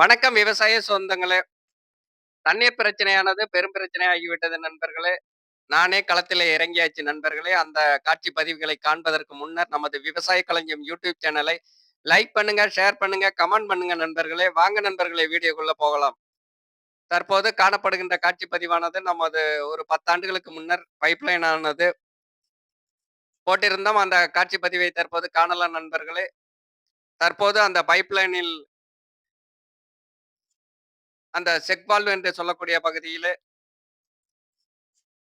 வணக்கம் விவசாய சொந்தங்களே! தண்ணீர் பிரச்சனையானது பெரும் பிரச்சனையாகிவிட்டது நண்பர்களே! நானே களத்தில் இறங்கியாச்சு நண்பர்களே! அந்த காட்சி பதிவுகளை காண்பதற்கு முன்னர் நமது விவசாய களஞ்சியம் யூடியூப் சேனலை லைக் பண்ணுங்க, ஷேர் பண்ணுங்க, கமெண்ட் பண்ணுங்க நண்பர்களே! வாங்க நண்பர்களே வீடியோக்குள்ள போகலாம். தற்போது காணப்படுகின்ற காட்சி பதிவானது நமது ஒரு பத்தாண்டுகளுக்கு முன்னர் பைப்லைன் ஆனது போட்டிருந்தோம். அந்த காட்சி பதிவை தற்போது காணலாம் நண்பர்களே! தற்போது அந்த பைப்லைனில் அந்த செக்வால்வ் என்று சொல்லக்கூடிய பகுதியிலே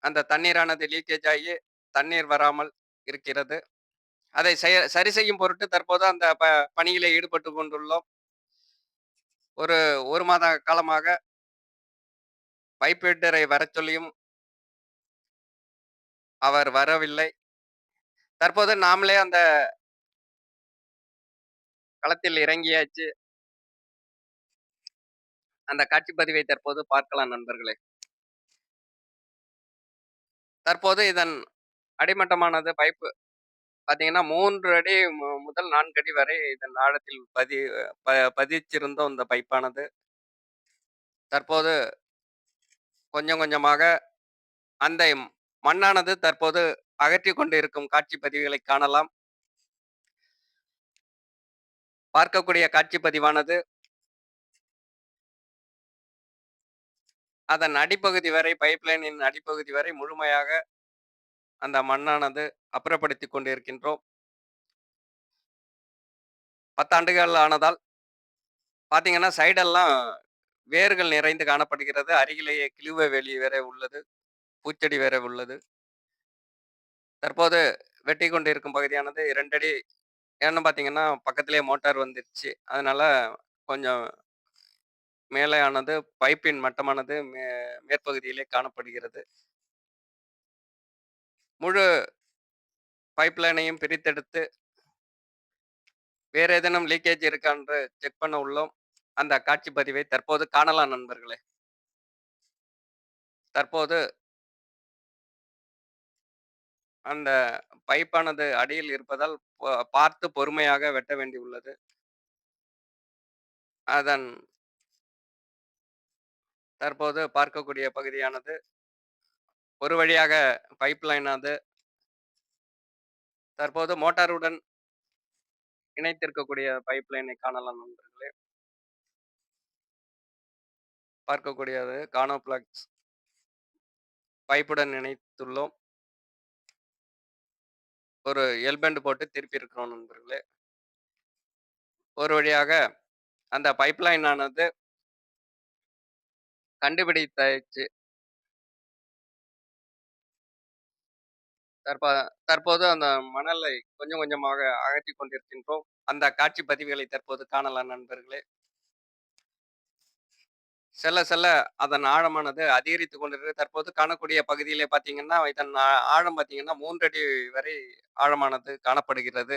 அந்த தண்ணீரானது லீக்கேஜ் ஆகி தண்ணீர் வராமல் இருக்கிறது. அதை சரி செய்யும் பொருட்டு தற்போது அந்த ப பணியிலே ஈடுபட்டு கொண்டுள்ளோம். ஒரு ஒரு மாத காலமாக பைப்பீட்டரை வரச் சொல்லியும் அவர் வரவில்லை. தற்போது நாமளே அந்த களத்தில் இறங்கியாச்சு. அந்த காட்சி பதிவை தற்போது பார்க்கலாம் நண்பர்களே. தற்போது இதன் அடிமட்டமானது பைப்பு பார்த்தீங்கன்னா மூன்று அடி மு முதல் நான்கு அடி வரை இதன் ஆழத்தில் பதி ப பதிச்சிருந்தோம் இந்த பைப்பானது. தற்போது கொஞ்சம் கொஞ்சமாக அந்த மண்ணானது தற்போது அகற்றிக் கொண்டிருக்கும் காட்சி பதிவுகளை காணலாம். பார்க்கக்கூடிய காட்சி பதிவானது அதன் அடிப்பகுதி வரை பைப்லைனின் அடிப்பகுதி வரை முழுமையாக அந்த மண்ணானது அப்புறப்படுத்திக் கொண்டிருக்கின்றோம். பத்தாண்டுகள் ஆனதால் பார்த்தீங்கன்னா, சைடெல்லாம் வேர்கள் நிறைந்து காணப்படுகிறது. அருகிலேயே கிழுவ வெளி வேற உள்ளது. பூச்செடி வேற உள்ளது. தற்போது வெட்டி கொண்டிருக்கும் பகுதியானது இரண்டடி ஏன்னு பார்த்தீங்கன்னா, பக்கத்திலேயே மோட்டார் வந்துருச்சு. அதனால கொஞ்சம் மேலையானது பைப்பின் மட்டமானது மே மேற்பகுதியிலே காணப்படுகிறது. முழு பைப்லைனையும் பிரித்தெடுத்து வேறு ஏதேனும் லீக்கேஜ் இருக்கா என்று செக் பண்ண உள்ளோம். அந்த காட்சி பதிவை தற்போது காணலாம் நண்பர்களே. தற்போது அந்த பைப்பானது அடியில் இருப்பதால் பார்த்து பொறுமையாக வெட்ட வேண்டியுள்ளது. அதன் தற்போது பார்க்கக்கூடிய பகுதியானது ஒரு வழியாக பைப் லைனானது தற்போது மோட்டாருடன் இணைத்திருக்கக்கூடிய பைப்லைனை காணலாம் நண்பர்களே. பார்க்கக்கூடியது கானோப்ளக்ஸ் பைப்புடன் இணைத்துள்ளோம். ஒரு எல்பெண்ட் போட்டு திருப்பி இருக்கிறோம் நண்பர்களே. ஒரு வழியாக அந்த பைப் ஆனது கண்டுபிடித்தாச்சு. தற்ப தற்போது அந்த மணலை கொஞ்சம் கொஞ்சமாக அகற்றிக் கொண்டிருக்கின்றோம். அந்த காட்சி பதிவுகளை தற்போது காணலாம் நண்பர்களே. செல்ல செல்ல அதன் ஆழமானது அதிகரித்துக் கொண்டிருக்கு. தற்போது காணக்கூடிய பகுதியிலே பார்த்தீங்கன்னா, இதன் ஆழம் பார்த்தீங்கன்னா 3 அடி வரை ஆழமானது காணப்படுகிறது.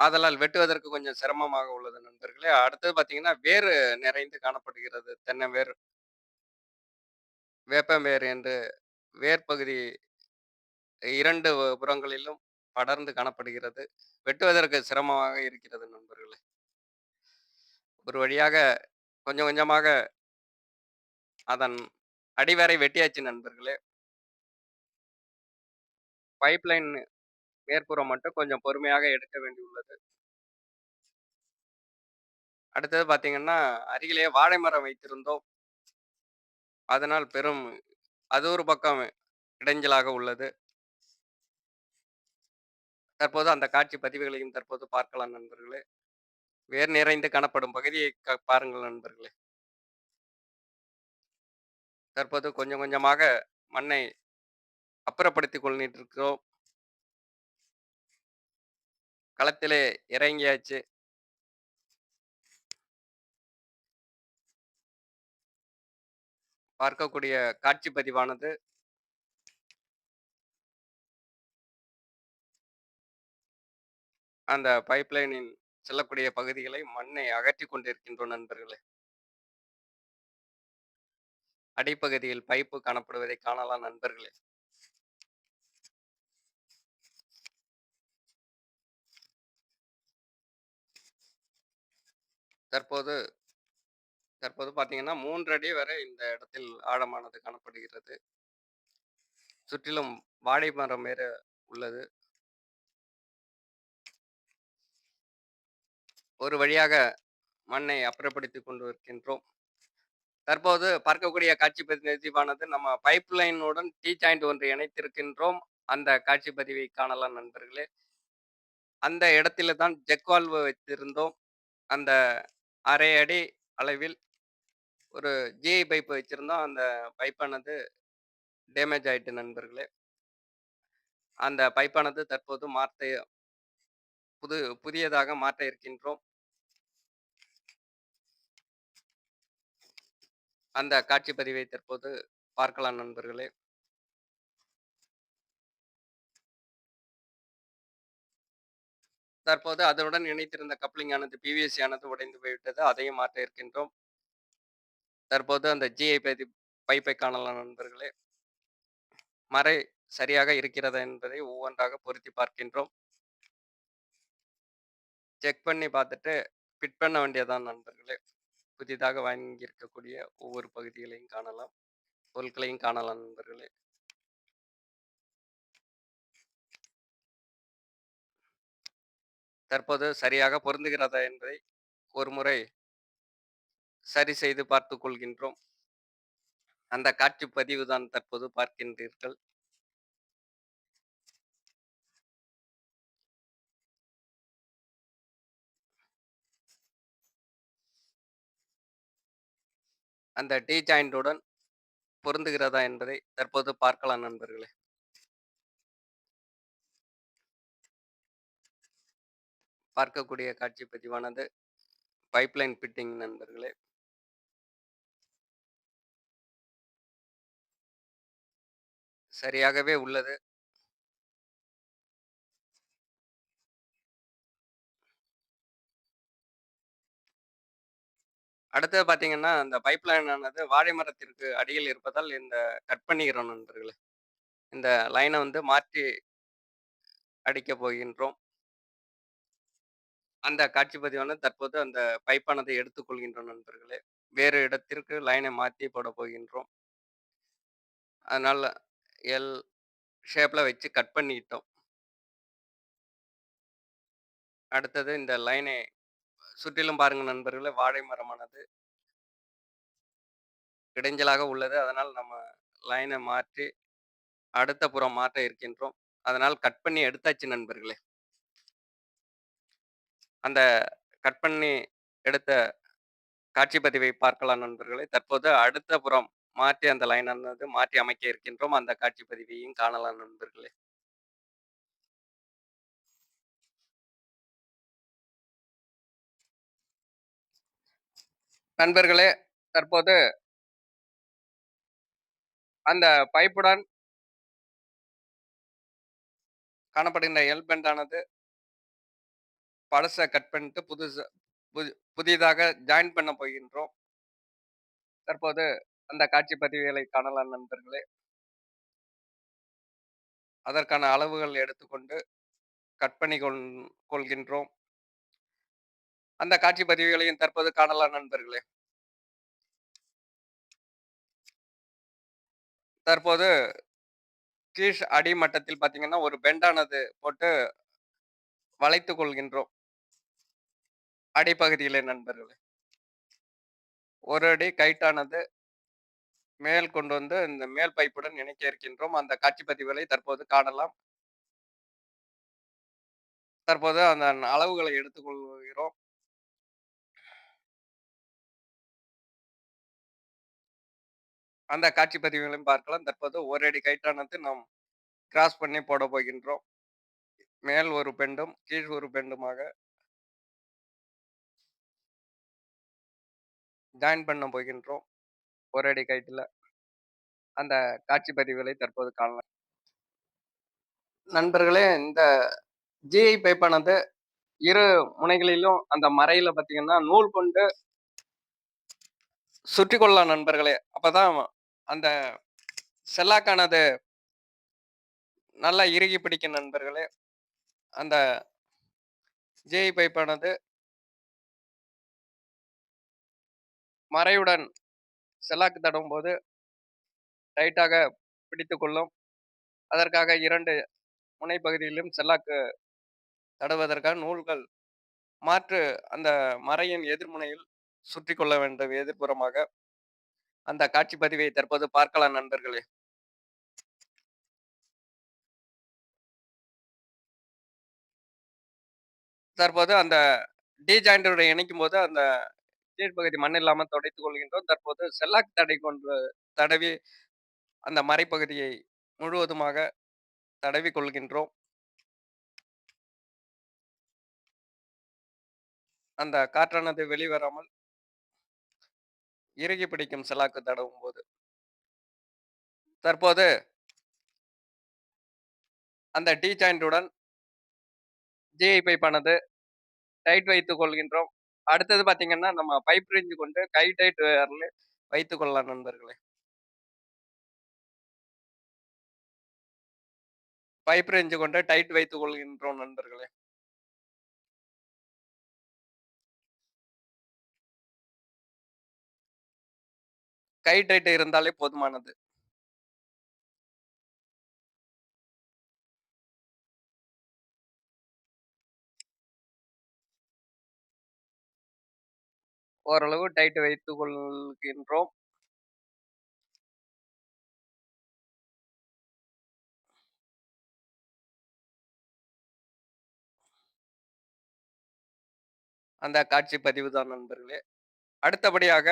ஆதலால் வெட்டுவதற்கு கொஞ்சம் சிரமமாக உள்ளது நண்பர்களே. அடுத்தது பார்த்தீங்கன்னா, வேறு நிறைந்து காணப்படுகிறது. தென்னை வேர். வேப்பம் வேர் என்று வேர் பகுதி இரண்டு புறங்களிலும் படர்ந்து காணப்படுகிறது. வெட்டுவதற்கு சிரமமாக இருக்கிறது நண்பர்களே. ஒரு வழியாக கொஞ்சம் கொஞ்சமாக அதன் அடிவரை வெட்டியாச்சு நண்பர்களே. பைப்லைன் மேற்புறம் மட்டும் கொஞ்சம் பொறுமையாக எடுக்க வேண்டியுள்ளது. அடுத்தது பார்த்தீங்கன்னா, அருகிலேயே வாழை மரம் வைத்திருந்தோம். அதனால் பெரும் அது ஒரு பக்கம் இடைஞ்சலாக உள்ளது. தற்போது அந்த காட்சி பதிவுகளையும் தற்போது பார்க்கலாம் நண்பர்களே. வேர் நிறைந்து காணப்படும் பகுதியை க பாருங்கள் நண்பர்களே. தற்போது கொஞ்சம் கொஞ்சமாக மண்ணை அப்புறப்படுத்திக் இருக்கிறோம் களத்திலே இறங்கியாச்சு. பார்க்கக்கூடிய காட்சி பதிவானது அந்த பைப்லைனின் செல்லக்கூடிய பகுதிகளை மண்ணை அகற்றி கொண்டிருக்கின்றோம் நண்பர்களே. அடிப்பகுதியில் பைப்பு காணப்படுவதை காணலாம் நண்பர்களே. தற்போது தற்போது பார்த்தீங்கன்னா மூன்றடி வரை இந்த இடத்தில் ஆழமானது காணப்படுகிறது. சுற்றிலும் வாழை மரம் வேற உள்ளது. ஒரு வழியாக மண்ணை அப்புறப்படுத்திக் கொண்டு இருக்கின்றோம். தற்போது பார்க்கக்கூடிய காட்சி பதிவானது நம்ம பைப் லைனுடன் டீ ஜாயிண்ட் ஒன்று இணைத்திருக்கின்றோம். அந்த காட்சி பதிவை காணலாம் நண்பர்களே. அந்த இடத்துல தான் ஜெக்வால்வு வைத்திருந்தோம். அந்த அரை அடி அளவில் ஒரு ஜிஐ பைப் வச்சிருந்தோம். அந்த பைப்பானது டேமேஜ் ஆயிட்டு நண்பர்களே. அந்த பைப்பானது தற்போது மாற்ற புது புதியதாக மாற்ற இருக்கின்றோம். அந்த காட்சி பதிவை தற்போது பார்க்கலாம் நண்பர்களே. தற்போது அதனுடன் இணைத்திருந்த கப்ளிங்கானது ஆனது ஆனது உடைந்து போய்விட்டது. அதையும் மாற்ற இருக்கின்றோம். தற்போது அந்த ஜிஐ பதி பைப்பை காணலாம் நண்பர்களே. மறை சரியாக இருக்கிறதா என்பதை ஒவ்வொன்றாக பொருத்தி பார்க்கின்றோம். செக் பண்ணி பார்த்துட்டு ஃபிட் பண்ண வேண்டியதான் நண்பர்களே. புதிதாக வாங்கியிருக்கக்கூடிய ஒவ்வொரு பகுதிகளையும் காணலாம். பொருட்களையும் காணலாம் நண்பர்களே. தற்போது சரியாக பொருந்துகிறதா என்பதை ஒரு முறை சரி செய்து பார்த்து கொள்கின்றோம். அந்த காட்சி பதிவு தான் தற்போது பார்க்கின்றீர்கள். அந்த டீ ஜாயின்ட்டுடன் பொருந்துகிறதா என்பதை தற்போது பார்க்கலாம் நண்பர்களே. பார்க்கக்கூடிய காட்சி பதிவானது பைப்லைன் ஃபிட்டிங் நண்பர்களே. சரியாகவே உள்ளது. அடுத்தது பார்த்தீங்கன்னா, அந்த பைப்லைன் ஆனது வாழை மரத்திற்கு அடியில் இருப்பதால் இந்த கட் பண்ணிக்கிறோம் நண்பர்களே. இந்த லைனை வந்து மாற்றி அடிக்கப் போகின்றோம். அந்த காட்சி பதிவானது தற்போது அந்த பைப்பானதை எடுத்துக் கொள்கின்றோம் நண்பர்களே. வேறு இடத்திற்கு லைனை மாத்தி போடப் போகின்றோம். அதனால எல் ஷேப்ல வச்சு கட் பண்ணிட்டோம். அடுத்தது இந்த லைனை சுற்றிலும் பாருங்க நண்பர்களே, வாழை மரமானது இடைஞ்சலாக உள்ளது. அதனால் நம்ம லைனை மாற்றி அடுத்த புறம் மாற்ற இருக்கின்றோம். அதனால் கட் பண்ணி எடுத்தாச்சு நண்பர்களே. அந்த கட் பண்ணி எடுத்த காட்சி பதிவை பார்க்கலாம் நண்பர்களே. தற்போது அடுத்த புறம் மாற்றி அந்த லைனானது மாற்றி அமைக்க இருக்கின்றோம். அந்த காட்சி பதிவையும் காணலாம் நண்பர்களே. நண்பர்களே, தற்போது அந்த பைப்புடன் காணப்படுகின்ற எல் பெண்ட் ஆனது பழசை கட் பண்ணிட்டு புதுசு புது புதிதாக ஜாயின் பண்ண போகின்றோம். தற்போது அந்த காட்சி பதிவுகளை காணலாம் நண்பர்களே. அதற்கான அளவுகள் எடுத்துக்கொண்டு கட் பண்ணி கொள் கொள்கின்றோம். அந்த காட்சி பதிவுகளையும் தற்போது காணலாம் நண்பர்களே. தற்போது கீழ் அடி மட்டத்தில் பார்த்தீங்கன்னா, ஒரு பெண்டானது போட்டு வளைத்து கொள்கின்றோம். அடிப்பகுதியிலே நண்பர்களே. ஒரு அடி கைட்டானது மேல் கொண்டு வந்து இந்த மேல் பைப்புடன் இணைக்க இருக்கின்றோம். அந்த காட்சி பதிவுகளை தற்போது காணலாம். தற்போது அந்த அளவுகளை எடுத்துக்கொள்கிறோம் அந்த காட்சி பதிவுகளையும் பார்க்கலாம். தற்போது ஒரு அடி கயிற்றானது நாம் கிராஸ் பண்ணி போட போகின்றோம். மேல் ஒரு பெண்டும், கீழ் ஒரு பெண்டுமாக ஜாயின் பண்ண போகின்றோம். 1 அடி கயிட்டுல. அந்த காட்சி பதிவுகளை தற்போது காணலாம். நண்பர்களே, இந்த ஜிஐ பைப்பானது இரு முனைகளிலும் அந்த மறையில் பார்த்தீங்கன்னா, நூல் கொண்டு சுற்றிக் கொள்ளலாம் நண்பர்களே. அப்பதான் அந்த செல்லாக்கானது நல்லா இறுகி பிடிக்கும் நண்பர்களே. அந்த ஜேஇ பைப்பானது மறையுடன் செல்லாக்கு தடவும்போது டைட்டாக பிடித்து கொள்ளும் அதற்காக இரண்டு முனைப்பகுதியிலும் செல்லாக்கு தடுவதற்காக நூல்கள் மாற்று அந்த மறையின் எதிர்முனையில் சுற்றி கொள்ள வேண்டும் எதிர்ப்புறமாக. அந்த காட்சி பதிவை தற்போது பார்க்கலாம் நண்பர்களே. தற்போது அந்த டி ஜாயிண்டோட இணைக்கும் போது அந்த பகுதி மண் இல்லாமல் துடைத்துக் கொள்கின்றோம். தற்போது செல்லாக் தடை கொண்டு தடவி அந்த மறைப்பகுதியை முழுவதுமாக தடவி கொள்கின்றோம். அந்த காற்றானது வெளிவராமல் இறுகி பிடிக்கும் செல்லாக்கு தடவும் போது. தற்போது அந்த டி ஜாயிண்டுடன் ஜிஐ பைப்பானது டைட் வைத்துக் கொள்கின்றோம். அடுத்தது பாத்தீங்கன்னா நம்ம பைப் ரேஞ்சு கொண்டு கை டைட் வரல வைத்துக் கொள்ளலாம் நண்பர்களே. பைப் ரேஞ்சு கொண்டு டைட் வைத்துக் கொள்கின்றோம் நண்பர்களே. கை டைட் இருந்தாலே போதுமானது. ஓரளவு டைட் வைத்துக் கொள்கின்றோம். அந்த காட்சி பதிவு தான் நண்பர்களே. அடுத்தபடியாக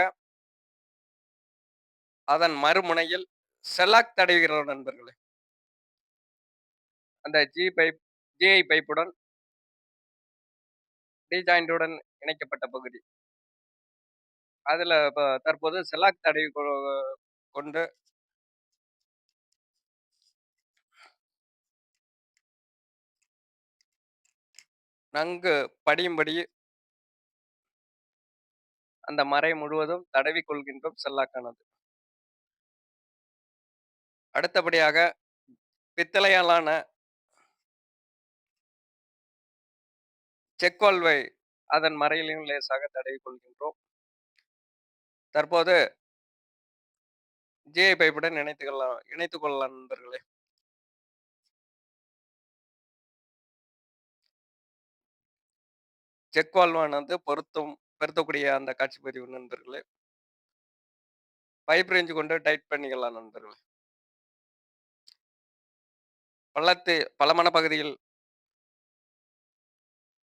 அதன் மறுமுனையில் செலாக் தடவுகிறோம் நண்பர்களே. அந்த ஜி பைப் ஜிஐ பைப்புடன் டி ஜாயிண்டுடன் இணைக்கப்பட்ட பகுதி. அதுல இப்போ தற்போது செலாக் தடவி கொ- கொண்டு நன்கு படியும்படி அந்த மறை முழுவதும் தடவி கொள்கின்றோம் செல்லாக்கானது. அடுத்தபடியாக பித்தளையாலான செக்கோல்வை அதன் மறையிலும் லேசாக தடவி கொள்கின்றோம். தற்போது ஜிஐ பைப்புடன் இணைத்து கொள்ளலாம் இணைத்து கொள்ளலாம் நண்பர்களே. செக் வால்வானது பொருத்தும் பொருத்தக்கூடிய அந்த காட்சி பதிவு நண்பர்களே. பைப் ரேஞ்சு கொண்டு டைட் பண்ணிக்கலாம் நண்பர்களே. பள்ளத்து பள்ளமான பகுதியில்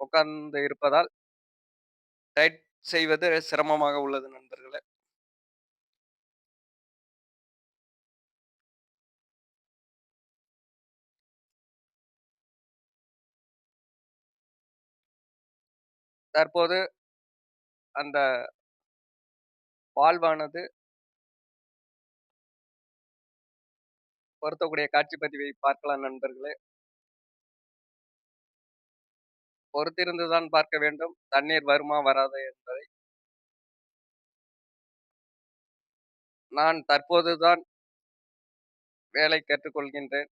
உட்கார்ந்து இருப்பதால் டைட் செய்வது சிரமமாக உள்ளது நண்பர்களே. தற்போது அந்த வாழ்வானது பொருத்தக்கூடிய காட்சி பதிவை பார்க்கலாம் நண்பர்களே. பொறுத்திருந்துதான் பார்க்க வேண்டும். தண்ணீர் வருமா வராது என்பதை. நான் தற்போதுதான் வேலை கற்றுக்கொள்கின்றேன்.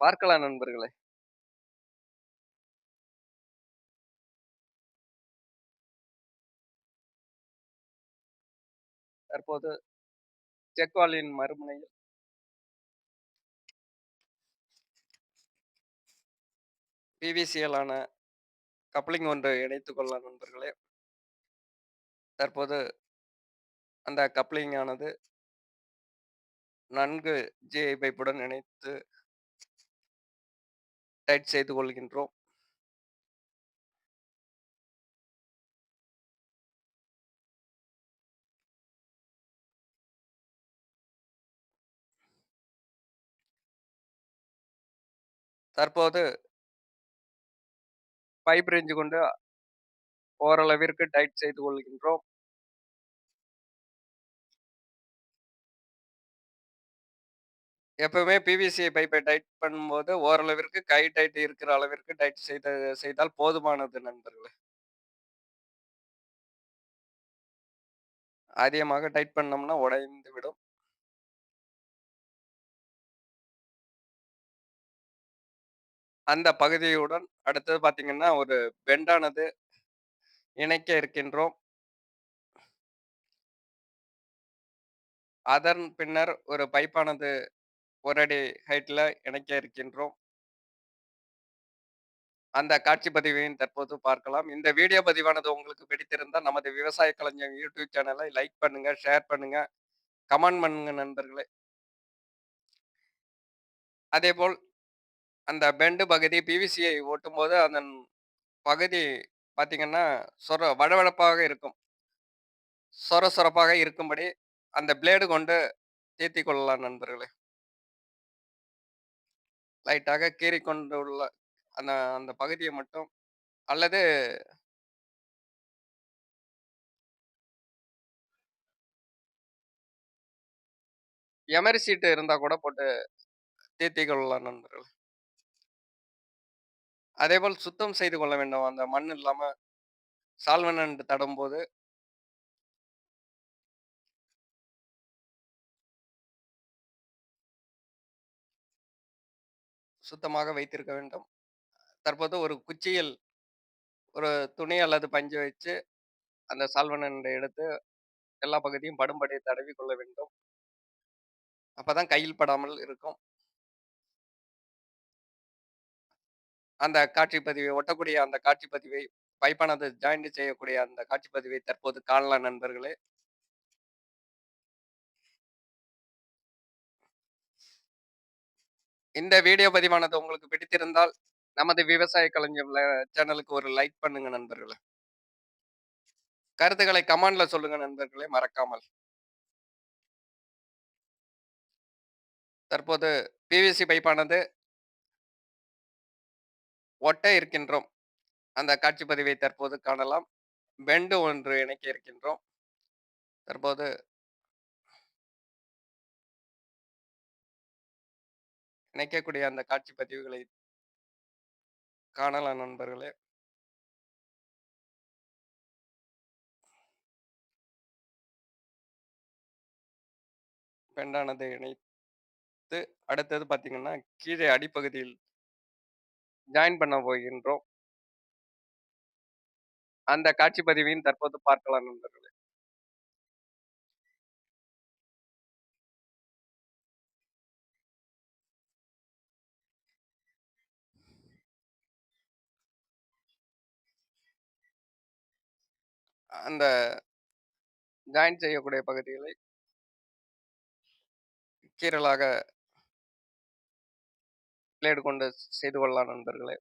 பார்க்கலாம் நண்பர்களே. தற்போது செக்வாலின் மறுமுனையில். பிவிசியலான கப்ளிங் ஒன்று இணைத்துக் கொள்ளலாம் நண்பர்களே. தற்போது அந்த கப்ளிங் ஆனது நன்கு ஜிஐ பைப்புடன் இணைத்து டைட் செய்து கொள்கின்றோம். தற்போது பைப் ரேஞ்சு கொண்டு ஓரளவிற்கு டைட் செய்து கொள்கின்றோம். எப்பவுமே பிவிசி பைப்பை டைட் பண்ணும்போது ஓரளவிற்கு கை டைட் இருக்கிற அளவிற்கு டைட் செய்த செய்தால் போதுமானது நண்பர்களே அதிகமாக டைட் பண்ணோம்னா உடைந்து விடும் அந்த பகுதியுடன் அடுத்தது பார்த்தீங்கன்னா, ஒரு பெண்டானது இணைக்க இருக்கின்றோம். அதன் பின்னர் ஒரு பைப்பானது 1 அடி ஹைட்ல இணைக்க இருக்கின்றோம். அந்த காட்சி பதிவையும் தற்போது பார்க்கலாம். இந்த வீடியோ பதிவானது உங்களுக்கு பிடித்திருந்தால், நமது விவசாய கலைஞர் யூடியூப் சேனலை லைக் பண்ணுங்க, ஷேர் பண்ணுங்க, கமெண்ட் பண்ணுங்க நண்பர்களே. அதேபோல் அந்த பெண்டு பகுதி பிவிசியை ஓட்டும்போது, அதன் பகுதி பார்த்தீங்கன்னா, சொர வழவழப்பாக இருக்கும். சொர சொரப்பாக இருக்கும்படி அந்த பிளேடு கொண்டு தேத்திக் கொள்ளலாம் நண்பர்களே. லைட்டாக கீறிக்கொண்டு உள்ள அந்த அந்த பகுதியை மட்டும் அல்லது எமரி சீட்டு இருந்தா கூட போட்டு தீர்த்திக் கொள்ளலாம் நண்பர்களே. அதேபோல் சுத்தம் செய்து கொள்ள வேண்டும். அந்த மண் இல்லாம சால்வனண்ட் தடவும்போது சுத்தமாக வைத்திருக்க வேண்டும். தற்போது ஒரு குச்சியில் ஒரு துணி அல்லது பஞ்சு வச்சு, அந்த சால்வனண்ட எடுத்து எல்லா பகுதியும் படும்படி தடவிக் கொள்ள வேண்டும். அப்பதான் கையில் படாமல் இருக்கும். அந்த காட்சி பதிவை ஒட்டக்கூடிய அந்த காட்சி பதிவை, பைப்பானது ஜாயிண்ட் செய்யக்கூடிய அந்த காட்சி பதிவை தற்போது காணலாம் நண்பர்களே. இந்த வீடியோ பதிவானது உங்களுக்கு பிடித்திருந்தால், நமது விவசாய கலைஞர் சேனலுக்கு ஒரு லைக் பண்ணுங்க நண்பர்களே. கருத்துக்களை கமெண்ட்ல சொல்லுங்க நண்பர்களே மறக்காமல். தற்போது பிவிசி பைப்பானது ஒட்ட இருக்கின்றோம். அந்த காட்சி பதிவை தற்போது காணலாம். பெண்டு ஒன்று இணைக்க இருக்கின்றோம். தற்போது இணைக்கக்கூடிய அந்த காட்சி பதிவுகளை காணலாம் நண்பர்களே. பெண்டானதை இணைத்து, அடுத்தது பார்த்தீங்கன்னா, கீழே அடிப்பகுதியில் ஜாயின் பண்ண போகின்றோம். அந்த காட்சி பதிவையும் தற்போது பார்க்கலாம் நண்பர்களே. அந்த ஜாயின் செய்யக்கூடிய பகுதிகளை கீறலாக பிளேடு கொண்டு செய்து கொள்ளலாம் நண்பர்களே.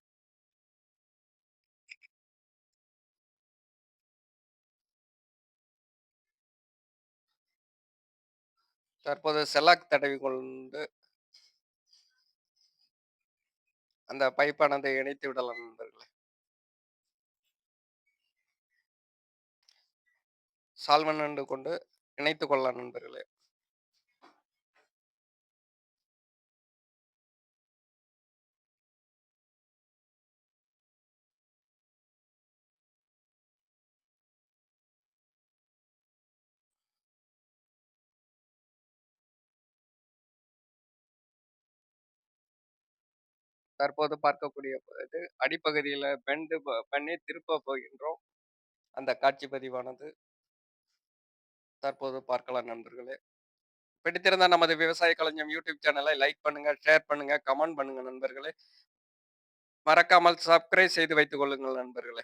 தற்போது செல்லாக் தடவிக் கொண்டு அந்த பைப்பானதை இணைத்து விடலாம் நண்பர்களே. சால்வனண்ட் கொண்டு இணைத்து கொள்ளலாம் நண்பர்களே. தற்போது பார்க்கக்கூடிய இது பெண்டு பெண்ட் பண்ணி திருப்ப போகின்றோம். அந்த காட்சி பதிவானது. தற்போது பார்க்கலாம் நண்பர்களே. பிடித்திருந்தால் நமது விவசாய கலைஞம் யூடியூப் சேனலை லைக் பண்ணுங்க, ஷேர் பண்ணுங்க, கமெண்ட் பண்ணுங்க நண்பர்களே. மறக்காமல் சப்ஸ்கிரைப் செய்து வைத்துக் கொள்ளுங்கள் நண்பர்களே.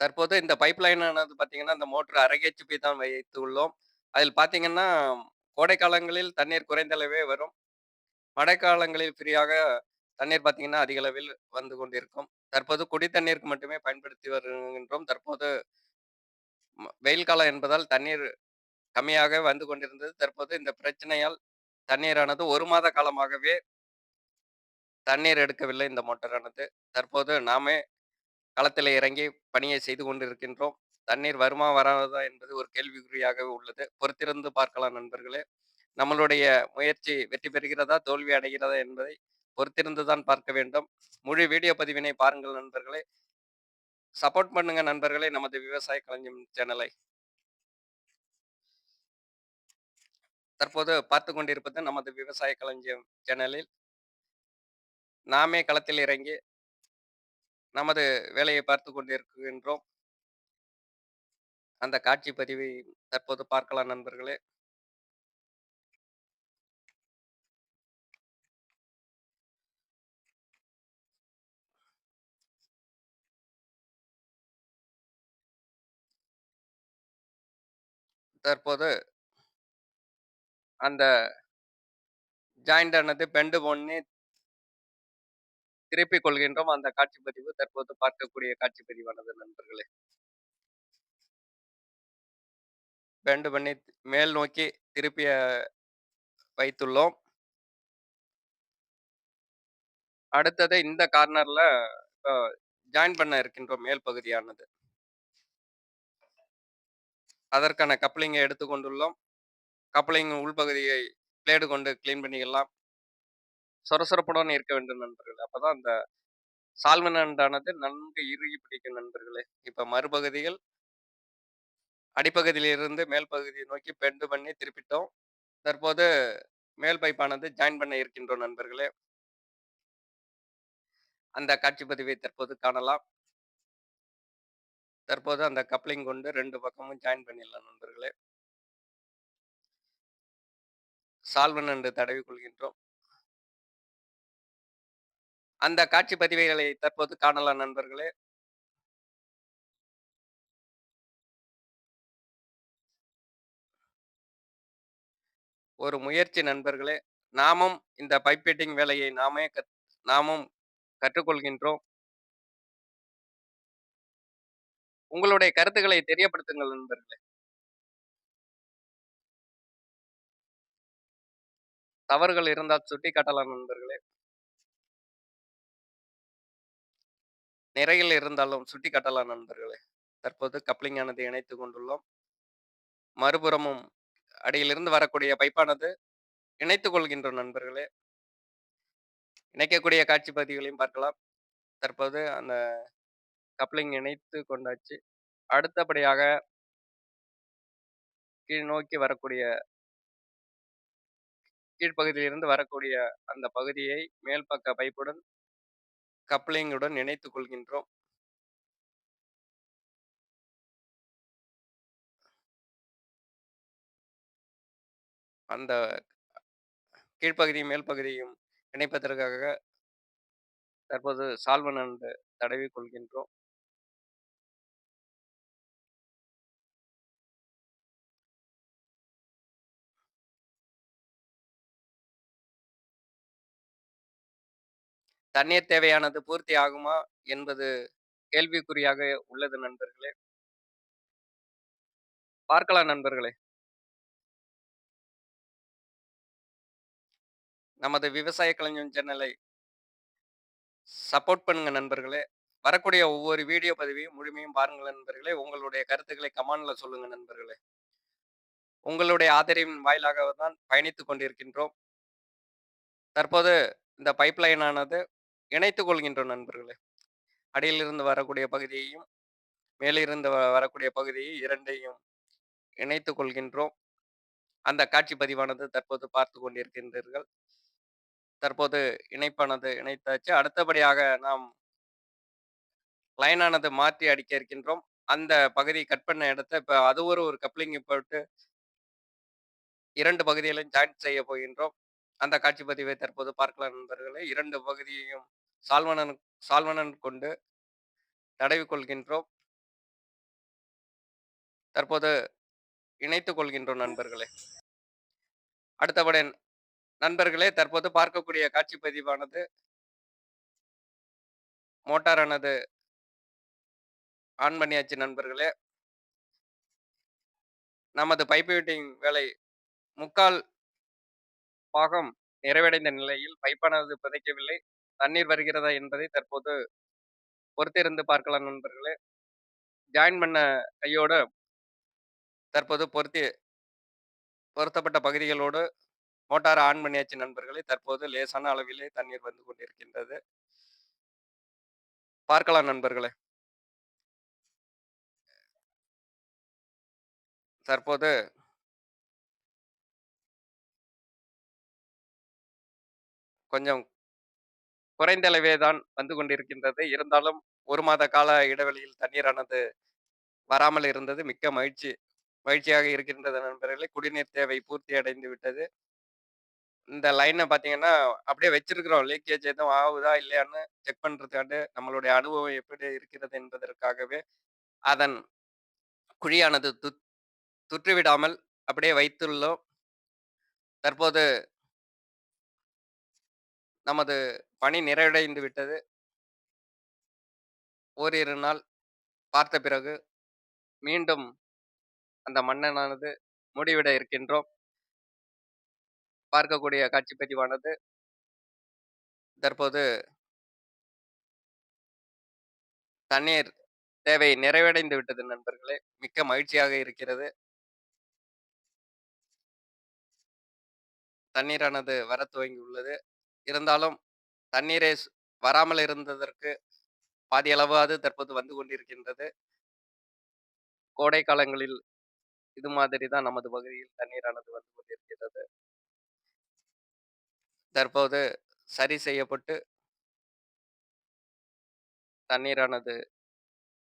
தற்போது இந்த பைப் லைனானது பார்த்தீங்கன்னா, இந்த மோட்டர் 1/2 ஹெச்பி தான் வைத்துள்ளோம். அதில் பார்த்தீங்கன்னா, கோடை காலங்களில் தண்ணீர் குறைந்த அளவே வரும். மழைக்காலங்களில் ஃப்ரீயாக தண்ணீர் பார்த்தீங்கன்னா, அதிக அளவில் வந்து கொண்டிருக்கும். தற்போது குடி தண்ணீருக்கு மட்டுமே பயன்படுத்தி வருகின்றோம். தற்போது ம வெயில் காலம் என்பதால் தண்ணீர் கம்மியாக வந்து கொண்டிருந்தது. தற்போது இந்த பிரச்சனையால் தண்ணீரானது 1 மாத காலமாகவே தண்ணீர் எடுக்கவில்லை இந்த மோட்டரானது. தற்போது நாமே களத்திலே இறங்கி பணியை செய்து கொண்டிருக்கின்றோம். தண்ணீர் வருமா? வராதா? என்பது ஒரு கேள்விக்குறியாகவே உள்ளது. பொறுத்திருந்து பார்க்கலாம் நண்பர்களே. நம்மளுடைய முயற்சி வெற்றி பெறுகிறதா தோல்வி அடைகிறதா என்பதை பொறுத்திருந்துதான் பார்க்க வேண்டும். முழு வீடியோ பதிவினை பாருங்கள் நண்பர்களே. சப்போர்ட் பண்ணுங்க நண்பர்களே நமது விவசாய களஞ்சியம் சேனலை. தற்போது பார்த்து கொண்டிருப்பது நமது விவசாய களஞ்சியம் சேனலில் நாமே களத்தில் இறங்கி நமது வேலையை பார்த்து கொண்டிருக்கின்றோம். அந்த காட்சி பதிவை தற்போது பார்க்கலாம் நண்பர்களே. தற்போது அந்த ஜாயிண்ட் ஆனது பெண்டு பண்ணி திருப்பிக் கொள்கின்றோம். அந்த காட்சி பதிவு தற்போது பார்க்கக்கூடிய காட்சி பதிவானது நண்பர்களே. பெண்டு பண்ணி மேல் நோக்கி திருப்பி வைத்துள்ளோம். அடுத்தது இந்த கார்னர்ல ஜாயின் பண்ண இருக்கின்றோம் மேல் பகுதியானது. அதற்கான கப்ளிங்கை எடுத்துக்கொண்டுள்ளோம் கப்ளிங் உள்பகுதியை பிளேடு கொண்டு கிளீன் பண்ணிக்கலாம். சொரசொரப்புடன் இருக்க வேண்டும் நண்பர்களே. அப்பதான் அந்த சால்மனண்டானது நன்கு இறுகி பிடிக்கும் நண்பர்களே. இப்ப மறுபகுதியில் அடிப்பகுதியிலிருந்து மேல் பகுதியை நோக்கி பெண்டு பண்ணி திருப்பிட்டோம். தற்போது மேல் பைப்பானது ஜாயின் பண்ண இருக்கின்றோம் நண்பர்களே. அந்த காட்சி பதிவை தற்போது காணலாம். தற்போது அந்த கப்ளிங் கொண்டு ரெண்டு பக்கமும் ஜாயின் பண்ணிடலாம் நண்பர்களே. சால்வன் என்று தடவி கொள்கின்றோம். அந்த காட்சி பதிவுகளை தற்போது காணலாம் நண்பர்களே. ஒரு முயற்சி நண்பர்களே. நாமும் இந்த பைப் வேலையை நாமே கத் நாமும் கற்றுக்கொள்கின்றோம். உங்களுடைய கருத்துக்களை தெரியப்படுத்துங்கள் நண்பர்களே. தவறுகள் இருந்தால் சுட்டி காட்டலாம் நண்பர்களே. நிறையில் இருந்தாலும் சுட்டி காட்டலாம் நண்பர்களே. தற்போது கப்ளிங் ஆனது இணைத்து கொண்டுள்ளோம். மறுபுறமும் அடியிலிருந்து வரக்கூடிய பைப்பானது இணைத்து கொள்கின்றோம் நண்பர்களே. இணைக்கக்கூடிய காட்சி பதிவுகளையும் பார்க்கலாம். தற்போது அந்த கப்ளிங் இணைத்து கொண்டாச்சு. அடுத்தபடியாக கீழ் நோக்கி வரக்கூடிய கீழ்ப்பகுதியிலிருந்து வரக்கூடிய அந்த பகுதியை மேல் பக்க பைப்புடன் கப்ளிங்குடன் இணைத்துக் கொள்கின்றோம். அந்த கீழ்ப்பகுதியும், மேல் பகுதியும் இணைப்பதற்காக தற்போது சால்வெனன்ட் தடவிக் கொள்கின்றோம். தண்ணீர் தேவையானது பூர்த்தி ஆகுமா என்பது கேள்விக்குறியாக உள்ளது நண்பர்களே. பார்க்கலாம் நண்பர்களே. நமது விவசாய கலைஞன் சேனலை சப்போர்ட் பண்ணுங்க நண்பர்களே. வரக்கூடிய ஒவ்வொரு வீடியோ பதிவையும் முழுமையும் பாருங்கள் நண்பர்களே. உங்களுடைய கருத்துக்களை கமான்ல சொல்லுங்க நண்பர்களே. உங்களுடைய ஆதரவின் வாயிலாக தான் பயணித்துக் கொண்டிருக்கின்றோம். தற்போது இந்த பைப் லைன் ஆனது இணைத்துக் கொள்கின்றோம் நண்பர்களே. அடியிலிருந்து வரக்கூடிய பகுதியையும், மேலிருந்து வ வரக்கூடிய பகுதியை இரண்டையும் இணைத்துக் கொள்கின்றோம். அந்த காட்சி பதிவானது தற்போது பார்த்து கொண்டிருக்கின்றீர்கள். தற்போது இணைப்பானது இணைத்தாச்சு. அடுத்தபடியாக நாம் லைன் ஆனது மாற்றி அடிக்க இருக்கின்றோம். அந்த பகுதி கட் பண்ண இடத்த இப்போ அது ஒரு ஒரு கப்ளிங் போட்டு இரண்டு பகுதிகளையும் ஜாயின் செய்ய போகின்றோம். அந்த காட்சி பதிவை தற்போது பார்க்கலாம் நண்பர்களே. இரண்டு பகுதியையும் சால்வனன் சால்வனன் கொண்டு தடவிக் கொள்கின்றோம். தற்போது இணைத்துக் கொள்கின்றோம் நண்பர்களே. அடுத்தபடி நண்பர்களே தற்போது பார்க்கக்கூடிய காட்சி பதிவானது மோட்டாரானது ஆன் பண்ணியாச்சு நண்பர்களே. நமது பைப் ஃபிட்டிங் வேலை முக்கால் பாகம் நிறைவடைந்த நிலையில் பைப்பானது புதைக்கவில்லை. தண்ணீர் வருகிறதா என்பதை தற்போது பொறுத்திருந்து பார்க்கலாம் நண்பர்களே. ஜாயின் பண்ண கையோட தற்போது பொருத்தி பொருத்தப்பட்ட பகுதிகளோடு மோட்டார் ஆன் பண்ணியாச்சு நண்பர்களே. தற்போது லேசான அளவிலே தண்ணீர் வந்து கொண்டிருக்கின்றது. பார்க்கலாம் நண்பர்களே. தற்போது கொஞ்சம் குறைந்த அளவே தான் வந்து கொண்டிருக்கின்றது. இருந்தாலும் ஒரு மாத கால இடைவெளியில் தண்ணீரானது வராமல் இருந்தது மிக்க மகிழ்ச்சி மகிழ்ச்சியாக இருக்கின்றது நண்பர்களே. குடிநீர் தேவை பூர்த்தி அடைந்து விட்டது. இந்த லைனை பார்த்தீங்கன்னா, அப்படியே வச்சிருக்கிறோம். லீக்கேஜ் எதுவும் ஆவுதா இல்லையான்னு செக் பண்ணுறதுக்காண்டு நம்மளுடைய அனுபவம் எப்படி இருக்கிறது என்பதற்காகவே, அதன் குழியானது துத் துற்று அப்படியே வைத்துள்ளோம். தற்போது நமது பணி நிறைவடைந்து விட்டது. ஓரிரு நாள் பார்த்த பிறகு, மீண்டும் அந்த மன்னனானது முடிவிட இருக்கின்றோம். பார்க்கக்கூடிய காட்சி பதிவானது தற்போது தண்ணீர் தேவை நிறைவடைந்து விட்டது நண்பர்களே! மிக்க மகிழ்ச்சியாக இருக்கிறது. தண்ணீரானது வர துவங்கி உள்ளது இருந்தாலும் தண்ணீரே வராமல் இருந்ததற்கு பாதி அளவாவது தற்போது வந்து கொண்டிருக்கின்றது. கோடை காலங்களில் இது மாதிரி தான் நமது பகுதியில் தண்ணீரானது வந்து கொண்டிருக்கிறது. தற்போது சரி செய்யப்பட்டு தண்ணீரானது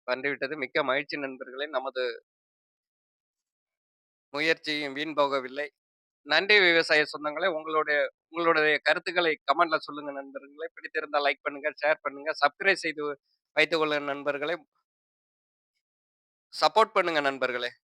வந்துவிட்டது. மிக்க மகிழ்ச்சி நண்பர்களே! நமது முயற்சியும் வீண் போகவில்லை. நன்றி விவசாய சொந்தங்களே! உங்களுடைய உங்களுடைய கருத்துக்களை கமெண்ட்ல சொல்லுங்க நண்பர்களே! பிடித்திருந்தால் லைக் பண்ணுங்க, ஷேர் பண்ணுங்க, சப்ஸ்கிரைப் செய்து வைத்துக்கொள்ள கொள்ளுங்க நண்பர்களே! சப்போர்ட் பண்ணுங்க நண்பர்களே!